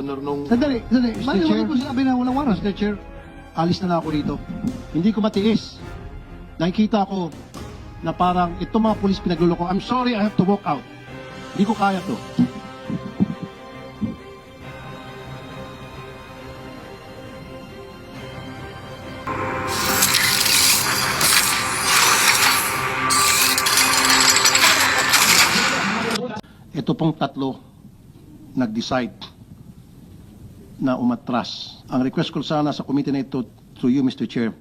Honor nung Sandali, sandali. Mr. Mali, Chair. wala po sinabi na walang warrant. Mr. Chair, alis na ako dito. Hindi ko matiis. Nakikita ko na parang itong mga pulis pinagluloko. I'm sorry, I have to walk out. Hindi ko kaya to. Ito pong tatlo nag-decide na umatras. Ang request ko sana sa committee na ito through you, Mr. Chair,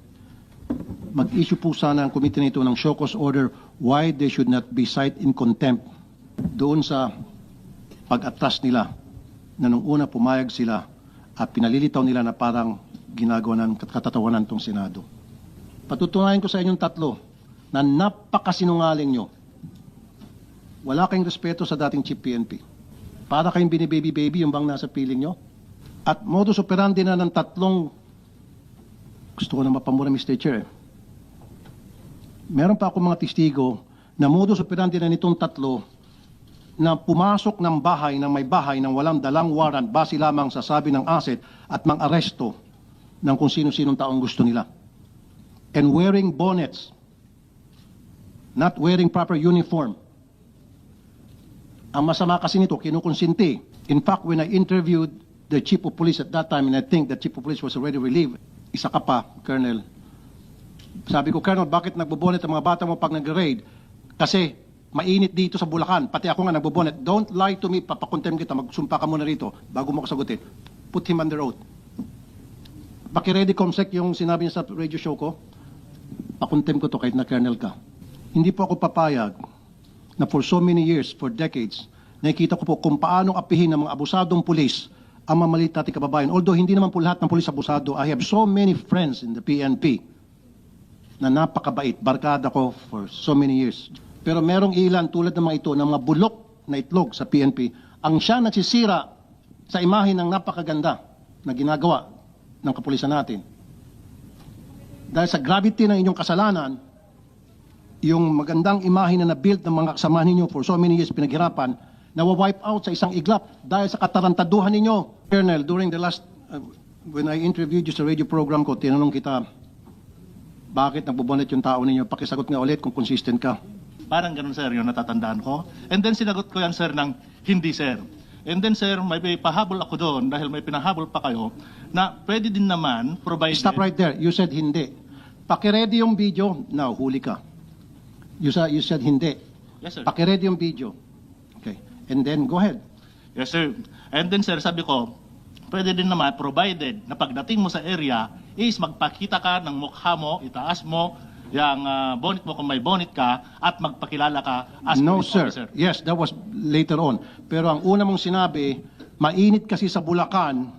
mag-issue po sana ang committee na ito ng show cause order why they should not be cited in contempt doon sa pag-atras nila na nung una pumayag sila at pinalilitaw nila na parang ginagawa ng katatawanan tong Senado. Patutunayan ko sa inyong tatlo na napakasinungaling nyo. Wala kayong respeto sa dating Chief PNP. Para kayong binibaby-baby yung bang nasa piling nyo. At modus operandi na ng tatlong gusto ko na mapamura, Mr. Chair. Meron pa ako mga testigo na modus operandi na nitong tatlo na pumasok ng bahay ng may bahay ng walang dalang warrant base lamang sa sabi ng asset at mang aresto ng kung sino-sinong taong gusto nila. And wearing bonnets, not wearing proper uniform. Ang masama kasi nito, kinukonsinti. In fact, when I interviewed the chief of police at that time, and I think the chief of police was already relieved, isa ka pa, Colonel. Sabi ko, Colonel, bakit nagbobonet ang mga bata mo pag nag-raid? Kasi mainit dito sa Bulacan. Pati ako nga nagbobonet. Don't lie to me, papakontem kita, magsumpa ka muna rito bago mo ako sagutin. Put him under oath. Pakiready, Comsec, yung sinabi niya sa radio show ko, pakontem ko to kahit na Colonel ka. Hindi po ako papayag na for so many years, for decades, nakikita ko po kung paano apihin ng mga abusadong pulis ang mamalit nating kababayan. Although hindi naman po lahat ng pulis abusado, I have so many friends in the PNP na napakabait, barkada ko for so many years. Pero merong ilan tulad ng mga ito, ng mga bulok na itlog sa PNP, ang siya nagsisira sa imahe ng napakaganda na ginagawa ng kapulisan natin. Dahil sa gravity ng inyong kasalanan, yung magandang imahe na na-build ng mga kasama ninyo for so many years pinaghirapan, nawa-wipe out sa isang iglap dahil sa katarantaduhan ninyo. Colonel, during the last, uh, when I interviewed you sa radio program ko, tinanong kita, bakit nagbobonet yung tao ninyo? Pakisagot nga ulit kung consistent ka. Parang ganun sir, yung natatandaan ko. And then sinagot ko yan sir ng hindi sir. And then sir, may pahabol ako doon dahil may pinahabol pa kayo na pwede din naman provided... Stop right there. You said hindi. Pakiready yung video. Now, huli ka. You said, you said hindi. Yes sir. Pakiready yung video. Okay. And then, go ahead. Yes sir. And then sir, sabi ko, pwede din naman provided na pagdating mo sa area is magpakita ka ng mukha mo, itaas mo, yung ah, bonnet mo kung may bonnet ka at magpakilala ka as no, police sir. officer. Yes, that was later on. Pero ang una mong sinabi, mainit kasi sa Bulacan,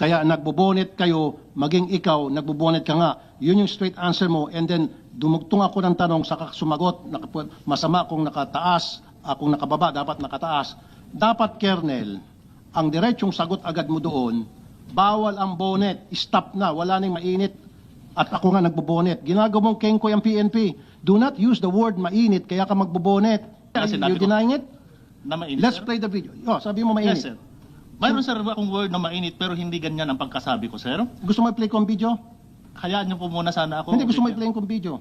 kaya nagbobonet kayo, maging ikaw, nagbobonet ka nga. Yun yung straight answer mo. And then, dumugtong ako ng tanong, saka sumagot, masama kung nakataas, ah, kung nakababa, dapat nakataas. Dapat, Kernel, ang diretsong sagot agad mo doon, bawal ang bonnet, stop na, wala nang mainit. At ako nga nagbobonet. Ginagawang kengkoy ang PNP. Do not use the word mainit, kaya ka magbobonet. Kasi You denying it? Na mainit, Let's sir? play the video. Oh, sabi mo mainit. Yes sir. Mayroon sir akong word na mainit pero hindi ganyan ang pagkasabi ko sir. Gusto mo i-play ko ang video? Hayaan niyo po muna sana ako. Hindi, gusto mo i-play ko ang video.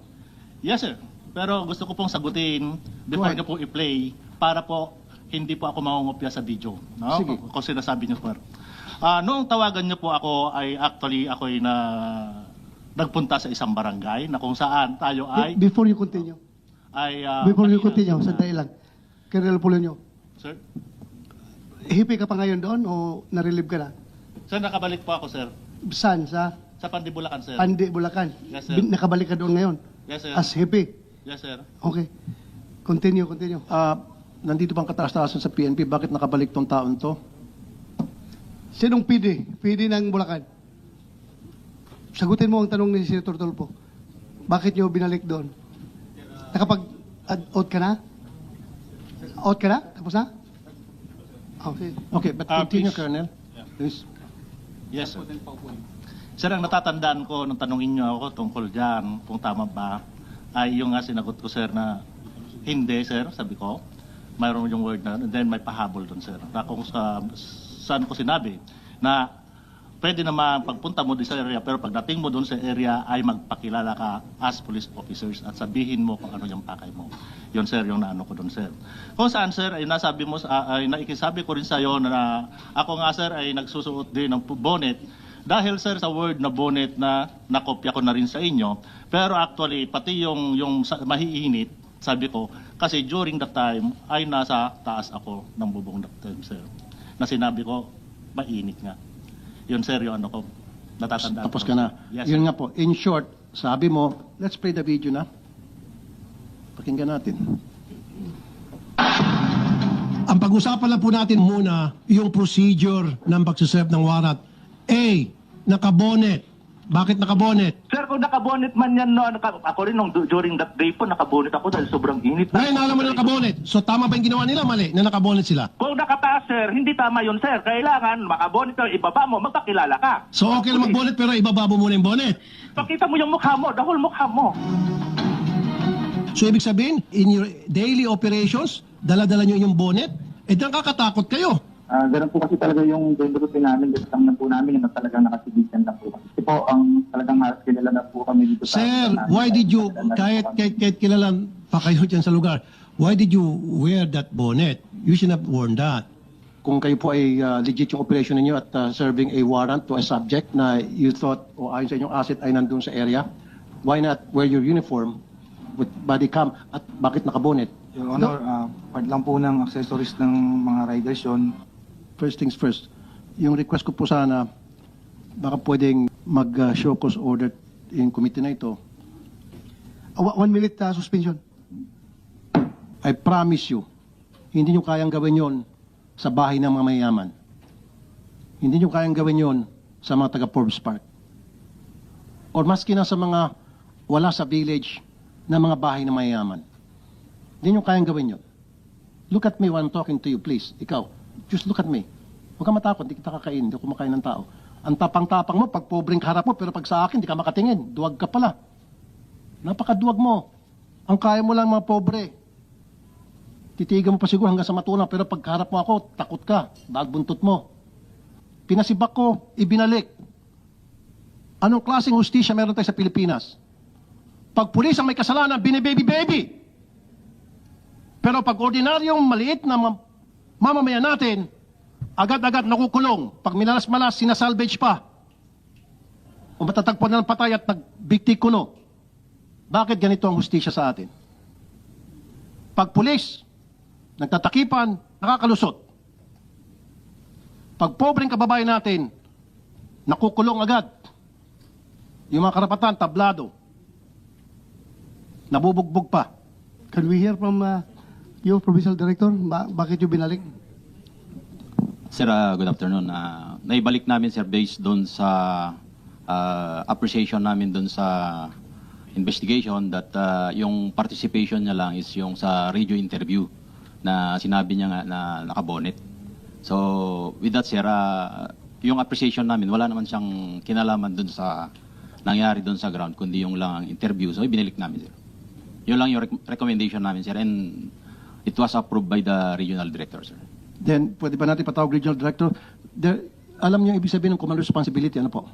Yes, sir. Pero gusto ko pong sagutin before niyo po i-play para po hindi po ako mangungopya sa video. No? Sige. Kung sinasabi niyo, sir. Ah, noong tawagan niyo po ako ay actually ako ay na nagpunta sa isang barangay na kung saan tayo ay Be- Before you continue. ay ah, Before you continue, sandali lang. Colonel Polonio, Sir. hipi ka pa ngayon doon o narilib ka na? Sir, nakabalik po ako, sir. Saan? Sa Sa Pandibulacan, sir. Pandi, Bulacan? Yes, sir. Nakabalik ka doon ngayon? yes, sir. As hippie? Yes, sir. Okay. Continue, continue. Ah, nandito bang kataas-taasan sa PNP? Bakit nakabalik tong taon to? Sinong PD? PD ng Bulacan? Sagutin mo ang tanong ni Senator Tolpo. Bakit nyo binalik doon? Nakapag-out ka na? Out ka na? Tapos na? Okay. Okay, but Ah, continue, please. Colonel. Yeah. Please. Yes, sir. Sir, ang natatandaan ko nung tanongin niyo ako tungkol dyan, kung tama ba, ay yung nga sinagot ko, sir, na hindi, sir, sabi ko. Mayroon yung word na, and then may pahabol doon, sir. Na kung sa, saan ko sinabi, na pwede naman pagpunta mo doon sa area pero pagdating mo doon sa area ay magpakilala ka as police officers at sabihin mo kung ano yung pakay mo. Yun sir, yung naano ko doon sir. Kung saan sir ay nasabi mo ay naikisabi ko rin sa iyo na ako nga sir ay nagsusuot din ng bonnet dahil sir sa word na bonnet na nakopya ko na rin sa inyo pero actually pati yung yung mahiinit sabi ko kasi during that time ay nasa taas ako ng bubong that time sir na sinabi ko mainit nga yun sir yung ano ko natatandaan Tapos ko. ka na. yes, Yun sir. nga po, in short, sabi mo, let's play the video na. Pakinggan natin. Ang pag-usapan lang po natin muna yung procedure ng pagsiserve ng warrant. A, nakabonet. Bakit nakabonet? Sir, kung nakabonet man yan, no, naka, ako rin nung du- during that day po, nakabonet ako dahil sobrang init. Ngayon alam mo na nakabonet. So tama ba yung ginawa nila? Mali na nakabonet sila. Kung nakataas, sir, hindi tama yun, sir. Kailangan makabonet ka, ibaba mo, magpakilala ka. So okay lang magbonet pero ibaba mo muna yung bonet. Pakita mo yung mukha mo, the whole mukha mo. So ibig sabihin, in your daily operations, dala-dala nyo yung bonet, eh nakakatakot kayo. Ah, ganun po kasi talaga yung daily routine namin. Lang na po namin yung talagang nakasibigan lang po. Kasi po, ang talagang halos kilala na po kami dito sa... Sir, sa- why did you, Kilala na kahit, kahit, kahit kilalan pa kayo dyan sa lugar, why did you wear that bonnet? You should have worn that. Kung kayo po ay uh, legit yung operation ninyo at uh, serving a warrant to a subject na you thought o ayon sa inyong asset ay nandun sa area, why not wear your uniform with body cam at bakit nakabonet? Your Honor, ah, part lang po ng accessories ng mga riders yon. First things first, yung request ko po sana, baka pwedeng mag-show cause order in committee na ito. Wa- one minute ah, suspension. I promise you, hindi nyo kayang gawin yon sa bahay ng mga mayayaman. Hindi nyo kayang gawin yon sa mga taga Forbes Park. Or maski na sa mga wala sa village na mga bahay ng mayayaman. Hindi nyo kayang gawin yon. Look at me when I'm talking to you, please. Ikaw, just look at me. Huwag ka matakot, hindi kita kakain, ako kumakain ng tao. Ang tapang-tapang mo, pag pobreng harap mo, pero pag sa akin, hindi ka makatingin. Duwag ka pala. Napakaduwag mo. Ang kaya mo lang mga pobre. Titigan mo pa siguro hanggang sa matulang, pero pag harap mo ako, takot ka. Dahil buntot mo. Pinasibak ko, ibinalik. Anong klaseng hustisya meron tayo sa Pilipinas? Pag pulis ang may kasalanan, binibaby-baby. Pero pag ordinaryong maliit na mamamayan natin, agad-agad nakukulong. Pag minalas-malas, sinasalvage pa. O matatagpuan na ng patay at nagbiktik kuno. Bakit ganito ang hustisya sa atin? Pag pulis, nagtatakipan, nakakalusot. Pag pobreng kababayan natin, nakukulong agad. Yung mga karapatan, tablado. Nabubugbog pa. Can we hear from uh, you, Provincial Director? Ba- bakit yung binalik? Sir, ah, good afternoon. Ah, naibalik namin, sir, based doon sa ah, appreciation namin doon sa investigation that ah, yung participation niya lang is yung sa radio interview na sinabi niya nga na nakabonet. So, with that, sir, ah, yung appreciation namin, wala naman siyang kinalaman doon sa nangyari doon sa ground, kundi yung lang ang interview. So, ibinalik namin, sir. Yun lang yung rec- recommendation namin, sir. And it was approved by the regional director, sir. Then, pwede ba natin patawag regional director? There, alam niyo yung ibig sabihin ng command responsibility, ano po?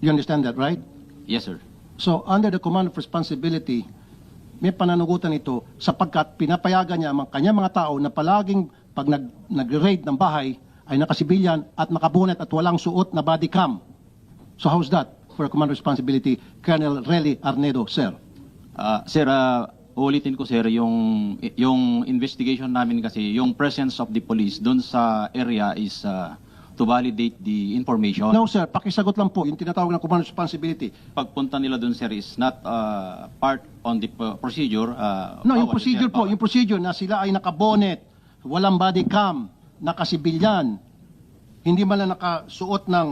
You understand that, right? Yes, sir. So, under the command of responsibility, may pananagutan ito sapagkat pinapayagan niya ang kanyang mga tao na palaging pag nag, nag-raid ng bahay ay nakasibilyan at nakabunet at walang suot na body cam. So, how's that for command responsibility? Colonel Relly Arnedo, sir. Ah, sir, ah, uulitin ko sir, yung yung investigation namin kasi, yung presence of the police doon sa area is ah, to validate the information. No, sir. Pakisagot lang po. Yung tinatawag na command responsibility. Pagpunta nila doon sir is not ah, part on the uh, procedure. ah, No, yung bawal, procedure sir, po, bawal. yung procedure na sila ay nakabonet, walang body cam, nakasibilyan, hindi man lang nakasuot ng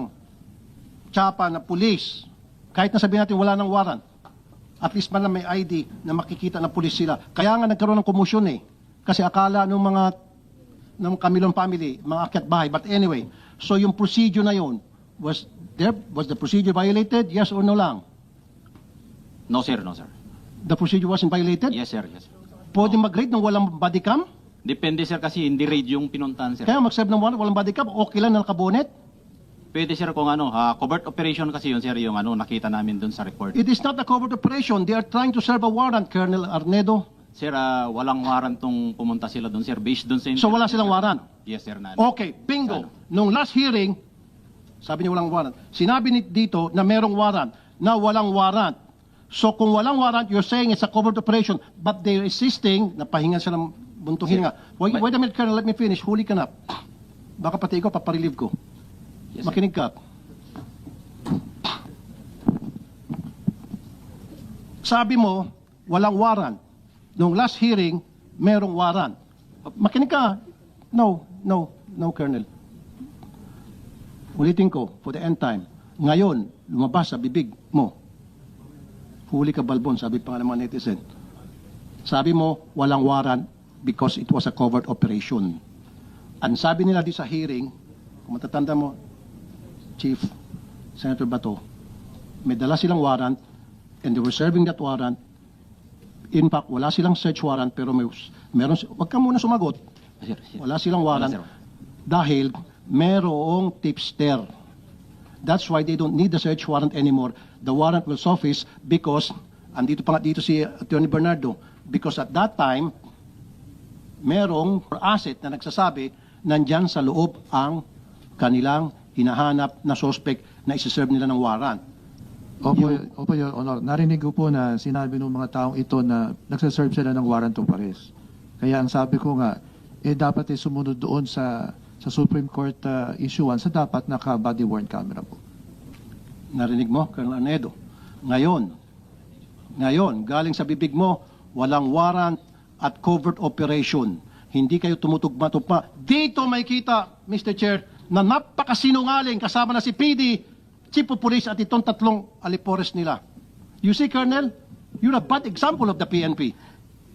tsapa na pulis. Kahit na sabihin natin wala ng warrant, at least man lang may ID na makikita na pulis sila. Kaya nga nagkaroon ng komosyon eh. Kasi akala ng mga ng Camilon family, mga akyat bahay. But anyway, so yung procedure na yun, was there, was the procedure violated? Yes or no lang? No sir, no sir. The procedure wasn't violated? Yes sir, yes. sir. Pwede mag-rate ng walang body cam? Depende sir kasi hindi raid yung pinuntahan sir. Kaya mag-serve ng warrant, walang body cam, okay lang na nakabonet? Pwede sir kung ano, ah, covert operation kasi yun sir yung ano nakita namin doon sa report. It is not a covert operation. They are trying to serve a warrant, Colonel Arnedo. Sir, ah, walang warrant tong pumunta sila doon sir based doon sa So wala silang warrant? Yes sir na. Okay, bingo. Nung last hearing, sabi niya walang warrant. Sinabi ni dito na merong warrant, na walang warrant. So kung walang warrant, you're saying it's a covert operation, but they're insisting na pahinga sila ng buntong hininga. Wait, wait a minute, Colonel, let me finish. Huli ka na. Baka pati ikaw, paparelieve ko. Yes. Makinig ka. Sabi mo, walang warrant. Nung last hearing, merong warrant. Makinig ka. No, no, no, Colonel. Ulitin ko, for the end time. Ngayon, lumabas sa bibig mo. Huli ka balbon, sabi pa ng mga netizen. Sabi mo, walang warrant because it was a covert operation. Ang sabi nila di sa hearing, kung matatanda mo, Chief Senator Bato, may dala silang warrant and they were serving that warrant. In fact, wala silang search warrant pero may meron wag ka muna sumagot. Wala silang warrant dahil merong tipster. That's why they don't need the search warrant anymore. The warrant will suffice because andito pa nga dito si Attorney Bernardo because at that time merong asset na nagsasabi nandyan sa loob ang kanilang hinahanap na suspect na isiserve nila ng warrant. Opo, opo, Your Honor. Narinig ko po na sinabi ng mga taong ito na nagsaserve sila ng warrant of arrest. Kaya ang sabi ko nga, eh dapat eh sumunod doon sa sa Supreme Court uh, issuance sa dapat naka-body worn camera po. Narinig mo, Colonel Anedo. Ngayon, ngayon, galing sa bibig mo, walang warrant at covert operation. Hindi kayo tumutugma-tugma. Dito may kita, Mr. Chair, na napakasinungaling kasama na si PD, Chief of Police at itong tatlong alipores nila. You see, Colonel, you're a bad example of the PNP.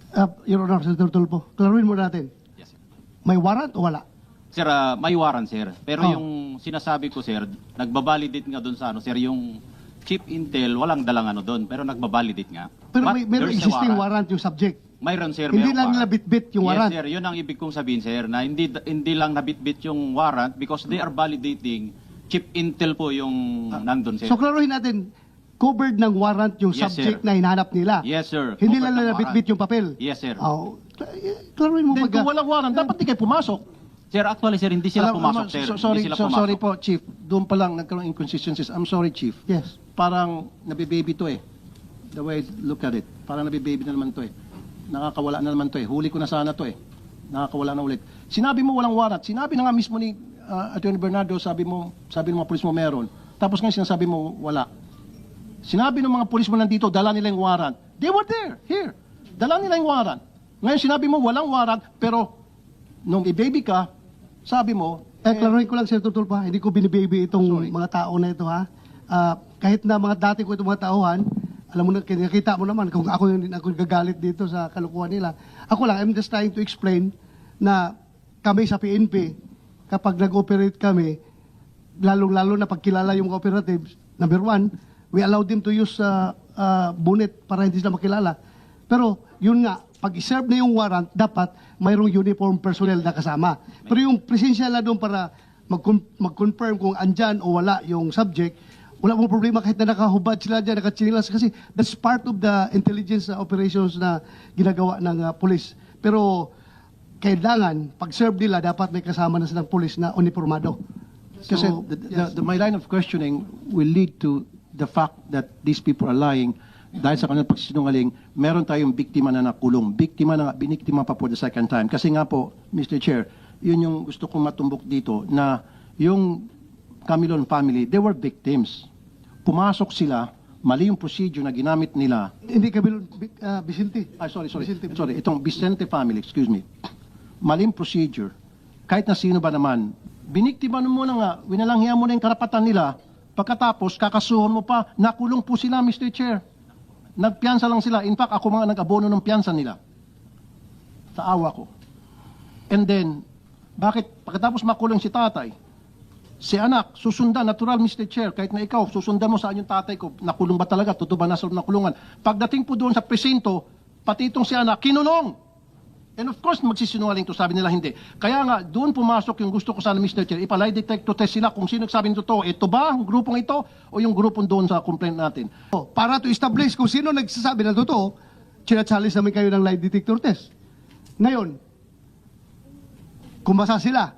Uh, Your Honor, Senator Tulpo, klaruin mo natin. Yes, sir. May warrant o wala? Sir, ah, may warrant, sir. Pero Oh. yung sinasabi ko, sir, nagbabalidate nga doon sa ano, sir, yung chip intel, walang dalang ano doon, pero nagbabalidate nga. Pero But may meron existing warrant. yung subject. Mayroon, sir. Hindi lang warrant. bitbit yung warrant. Yes, sir. Yun ang ibig kong sabihin, sir, na hindi hindi lang nabitbit yung warrant because they are validating chip intel po yung nandun, sir. So klaruhin natin, covered ng warrant yung Yes, subject sir. na hinahanap nila. yes, sir. Hindi Covered lang ng nila bitbit warrant. yung papel. Yes, sir. Oh, kla- klaruhin mo Then pagka... kung walang warrant, dapat di kayo pumasok. Sir, actually, sir, hindi sila Alam- pumasok, sir. so- sorry, hindi sila so- pumasok. sorry po, Chief. Doon pa lang nagkaroon inconsistencies. I'm sorry, Chief. Yes. parang nabibaby to eh. The way I look at it. Parang nabibaby na naman to eh. Nakakawala na naman to eh. Huli ko na sana to eh. Nakakawala na ulit. Sinabi mo walang warrant. Sinabi na nga mismo ni uh, Attorney Bernardo, sabi mo, sabi ng mga pulis mo meron. Tapos ngayon sinasabi mo wala. Sinabi ng mga pulis mo nandito, dala nila yung warrant. They were there, here. Dala nila yung warrant. Ngayon sinabi mo walang warrant, pero nung i-baby ka, sabi mo, Eh, klaruhin ko lang, Senator Tulpo, ha? hindi ko binibaby itong mga tao na ito, ha? Ah, kahit na mga dati ko itong mga tauhan, alam mo na, nakita mo naman kung ako yung ako gagalit dito sa kalukuhan nila. Ako lang, I'm just trying to explain na kami sa PNP, kapag nag-operate kami, lalong-lalo na pagkilala yung mga operatives, number one, we allow them to use uh, uh, bonnet para hindi sila makilala. Pero yun nga, pag serve na yung warrant, dapat mayroong uniform personnel na kasama. Pero yung presensya lang doon para mag- mag-confirm kung andyan o wala yung subject, wala mong problema kahit na nakahubad sila dyan, nakachinilas. Kasi that's part of the intelligence uh, operations na ginagawa ng uh, police. Pero kailangan, pag-serve nila, dapat may kasama na silang police na uniformado. Kasi the, the, the, my line of questioning will lead to the fact that these people are lying dahil sa kanilang pagsisinungaling, meron tayong biktima na nakulong. Biktima na, biniktima pa for the second time. Kasi nga po, Mr. Chair, yun yung gusto kong matumbok dito na yung Camilon family, they were victims. Pumasok sila, mali yung procedure na ginamit nila Hindi kami, uh, Vicente. Ay, sorry, sorry. Vicente. Sorry, itong Vicente family, excuse me. Maling procedure. Kahit na sino ba naman, biniktima mo na nga, winalanghiya mo na yung karapatan nila, pagkatapos, kakasuhan mo pa, nakulong po sila, Mr. Chair. Nagpiyansa lang sila. In fact, ako mga nag-abono ng piyansa nila. Sa awa ko. And then, bakit pagkatapos makulong si tatay, si anak, susundan, natural Mr. Chair, kahit na ikaw, susundan mo sa yung tatay ko, nakulong ba talaga, totoo ba nasa loob ng kulungan. Pagdating po doon sa presinto, pati itong si anak, kinulong. And of course, magsisinungaling to, sabi nila hindi. Kaya nga, doon pumasok yung gusto ko sana, Mr. Chair, ipalay detector test sila kung sino nagsabi ng totoo. Ito ba, ang grupong ito, o yung grupong doon sa complaint natin? Oh, Para to establish kung sino nagsasabi ng totoo, challenge namin kayo ng lie detector test. Ngayon, kumasa sila,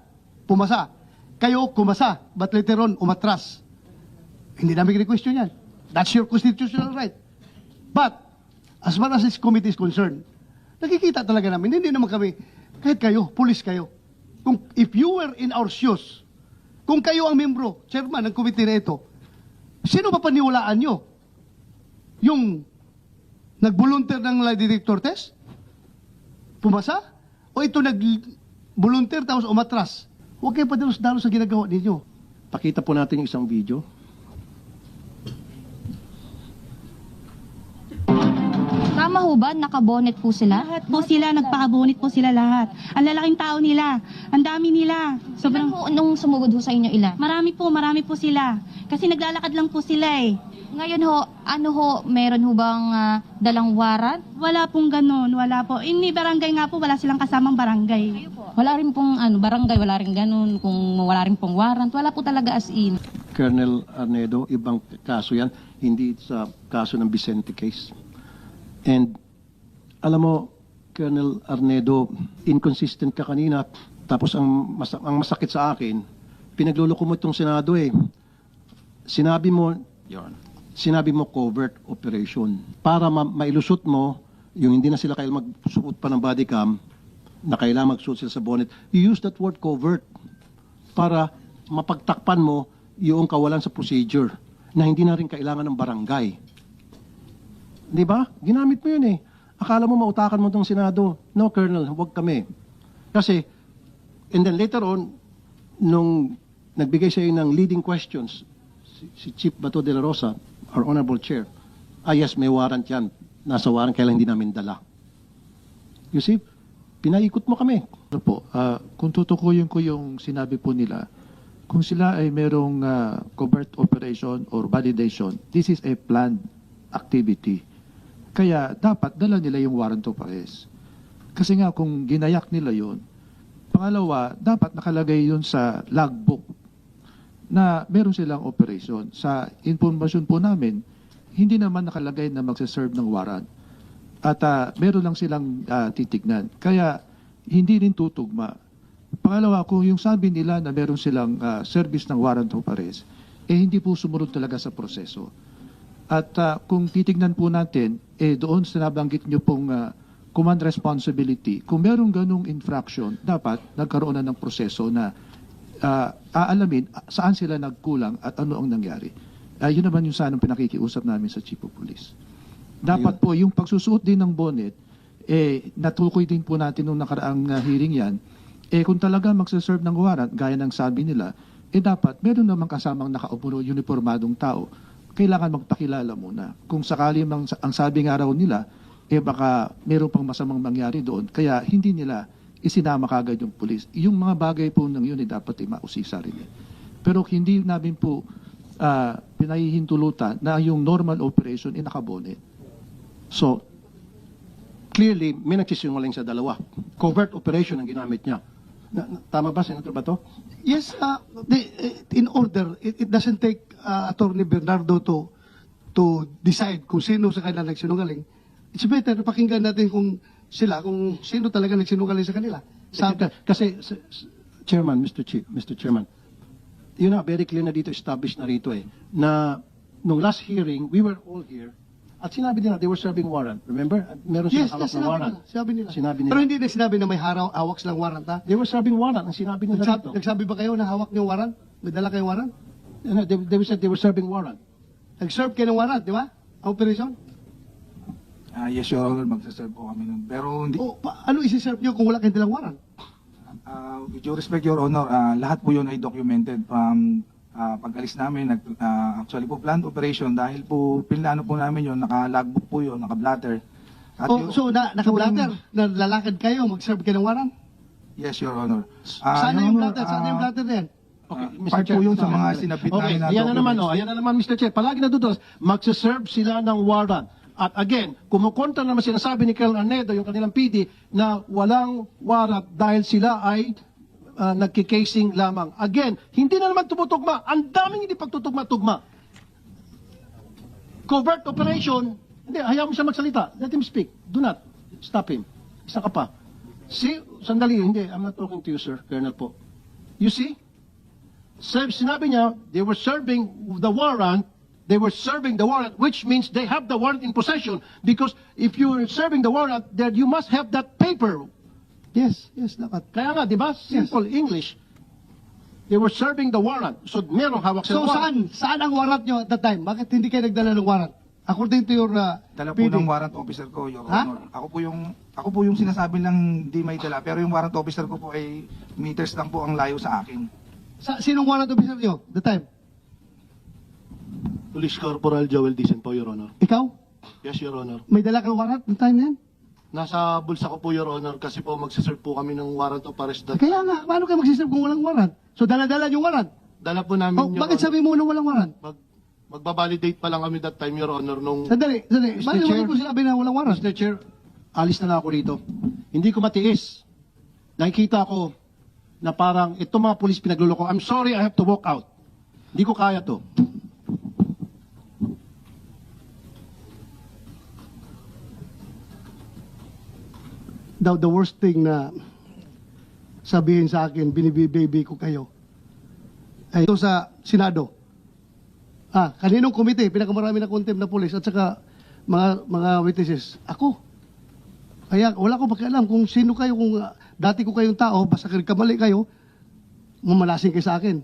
pumasa. Kayo, kumasa. But later on, umatras. Hindi namin question yan. That's your constitutional right. But, as far as this committee is concerned, nakikita talaga namin, hindi naman kami, kahit kayo, pulis kayo. Kung, if you were in our shoes, kung kayo ang membro, chairman ng committee na ito, sino ba paniwalaan nyo? Yung nag-volunteer ng detector test? Pumasa? O ito nag-volunteer tapos umatras? Huwag kayo padalos-dalos sa ginagawa ninyo. Pakita po natin yung isang video. Tama ho ba? Nakabonet po sila? Lahat po sila, nagpakabunit po sila lahat. Ang lalaking tao nila, ang dami nila. Sobrang Sobrang, ho, nung sumugod ho sa inyo ilan? marami po, marami po sila. Kasi naglalakad lang po sila eh. Ngayon ho, ano ho, meron ho bang ah, dalang warrant? Wala pong ganun, wala po. Ini barangay nga po, wala silang kasamang barangay. Wala rin pong ano, barangay, wala rin ganun. Kung wala rin pong warrant, wala po talaga as in. Colonel Arnedo, ibang kaso yan, hindi sa kaso ng Vicente case. And alam mo, Colonel Arnedo, inconsistent ka kanina. Tapos ang, mas, ang masakit sa akin, pinagluloko mo itong Senado eh. Sinabi mo, Your Honor. sinabi mo covert operation. Para ma- mailusot mo, yung hindi na sila kailangan magsuot pa ng body cam, na kailangan magsuot sila sa bonnet, you use that word covert para mapagtakpan mo yung kawalan sa procedure na hindi na rin kailangan ng barangay. Di ba? Ginamit mo yun eh. Akala mo mautakan mo itong Senado. No, Colonel, huwag kami. Kasi, and then later on, nung nagbigay sa ng leading questions, si, si Chief Bato de la Rosa, our honorable chair, ah yes, may warrant yan. Nasa warrant, kailan hindi namin dala. You see, pinaikot mo kami. Ano po, ah, kung tutukuyin ko yung sinabi po nila, kung sila ay merong ah, covert operation or validation, this is a planned activity. Kaya dapat dala nila yung warrant of arrest. Kasi nga kung ginayak nila yon, pangalawa, dapat nakalagay yun sa logbook na meron silang operation. Sa informasyon po namin, hindi naman nakalagay na magsaserve ng warrant. At ah, meron lang silang ah, titignan. Kaya hindi rin tutugma. Pangalawa, kung yung sabi nila na meron silang ah, service ng warrant of arrest, eh hindi po sumunod talaga sa proseso. At ah, kung titignan po natin, eh doon sa nabanggit nyo pong ah, command responsibility, kung merong ganong infraction, dapat nagkaroon na ng proseso na ah, aalamin saan sila nagkulang at ano ang nangyari. Ah, yun naman yung sanang pinakikiusap namin sa Chief of Police. Dapat po yung pagsusuot din ng bonnet, eh, natukoy din po natin nung nakaraang ah, hearing yan, eh kung talaga magsaserve ng warrant, gaya ng sabi nila, eh dapat meron namang kasamang nakaupo uniformadong tao. Kailangan magpakilala muna. Kung sakali mang, ang sabi nga raw nila, eh baka meron pang masamang mangyari doon. Kaya hindi nila isinama kagad yung pulis. Yung mga bagay po ng yun, eh, dapat eh, mausisa rin. eh. Pero hindi namin po ah, pinahihintulutan na yung normal operation ay nakabonet. So, clearly, may nagsisinungaling sa dalawa. Covert operation ang ginamit niya. Na, na- tama ba, Senator Bato? Yes, uh, the- in order, it, it doesn't take uh, Attorney Bernardo to to decide kung sino sa kanila nagsinungaling. It's better na pakinggan natin kung sila, kung sino talaga nagsinungaling sa kanila. Sabi, Kasi, s- s- Chairman, Mr. Chief, Mr. Chairman, yun na, very clear na dito, established na rito eh, na nung last hearing, we were all here, at sinabi nila, they were serving warrant. Remember? Meron yes, silang hawak yes, na sinabi warrant. nila. Sinabi nila. Sinabi nila. Pero hindi na sinabi na may haraw, awak silang warrant, ha? They were serving warrant. Ang sinabi nila Nagsabi, dito. nagsabi ba kayo na hawak niyo warrant? May dala kayong warrant? Ano, They, they said they were serving warrant. Nag-serve kayo ng warrant, di ba? Ang operation? Ah, yes, Your Honor, magsaserve po kami nun. Pero hindi, O, pa, ano isi-serve niyo kung wala kayong dalang warrant? ah, with due respect, Your Honor, ah, lahat po yun ay documented from ah, pag-alis namin. Nag, ah, actually po, planned operation dahil po pinlano po namin yun, naka-logbook po yun, naka-blatter. At yung- Oh, so, na, naka-blatter, na lalakad kayo, mag-serve kayo ng warrant? Yes, Your Honor. Ah, Sana Your yung Honor, blatter? Sana yung blatter din? Okay, Mr. part Chair. po yun sa mga sinabit Okay, namin na ayan na naman, oh, ayan na naman, Mr. Chair. Palagi natutulas, magsaserve sila ng warrant. At again, kumukontra naman sinasabi ni Colonel Arnedo, yung kanilang PD, na walang warrant dahil sila ay uh, nagkikasing lamang. Again, hindi na naman tumutugma. Ang daming hindi pagtutugma-tugma. Covert operation, hindi, hayaan mo siya magsalita. Let him speak. Do not stop him. Isa ka pa. See, sandali, hindi, I'm not talking to you, sir, Colonel po. You see? Sab- Sinabi niya, they were serving the warrant, they were serving the warrant, which means they have the warrant in possession. Because if you're serving the warrant, then you must have that paper. Yes, yes, dapat. Kaya nga, di ba? Simple English. They were serving the warrant. So, merong hawak So sila warrant. saan? Saan ang warrant nyo at that time? Bakit hindi kayo nagdala ng warrant? According to your uh, Dala po PD. ng warrant officer ko, Your Ha? Honor. Ako po yung ako po yung sinasabi lang di may dala, pero yung warrant officer ko po ay meters lang po ang layo sa akin. Sa, sinong warrant officer nyo? The time? Police Corporal Joel Dicen po, Your Honor. Ikaw? Yes, Your Honor. May dala kang warrant the time na yan? Nasa bulsa ko po, Your Honor, kasi po magsiserve po kami ng warrant of arrest. That, Kaya nga, paano kayo magsiserve kung walang warrant? So dala-dala yung warrant? dala po namin, Oh, Your bakit Honor. sabi mo na walang warrant? Mag, magbabalidate pa lang kami that time, Your Honor, nung... Sandali, sandali. Mr. Bakit Chair. mo sinabi na walang warrant? Mr. Chair, alis na nga ako rito. Hindi ko matiis. Nakikita ko na parang itong mga polis pinagluloko. I'm sorry, I have to walk out. Hindi ko kaya to. Daw the worst thing na sabihin sa akin, binibibaby ko kayo. Ay, ito sa Senado. Ah, kaninong komite, pinakamarami na contempt na polis at saka mga, mga witnesses. Ako. Kaya wala ko pakialam kung sino kayo, kung ah, dati ko kayong tao, basta kamali kayo, mamalasing kayo sa akin.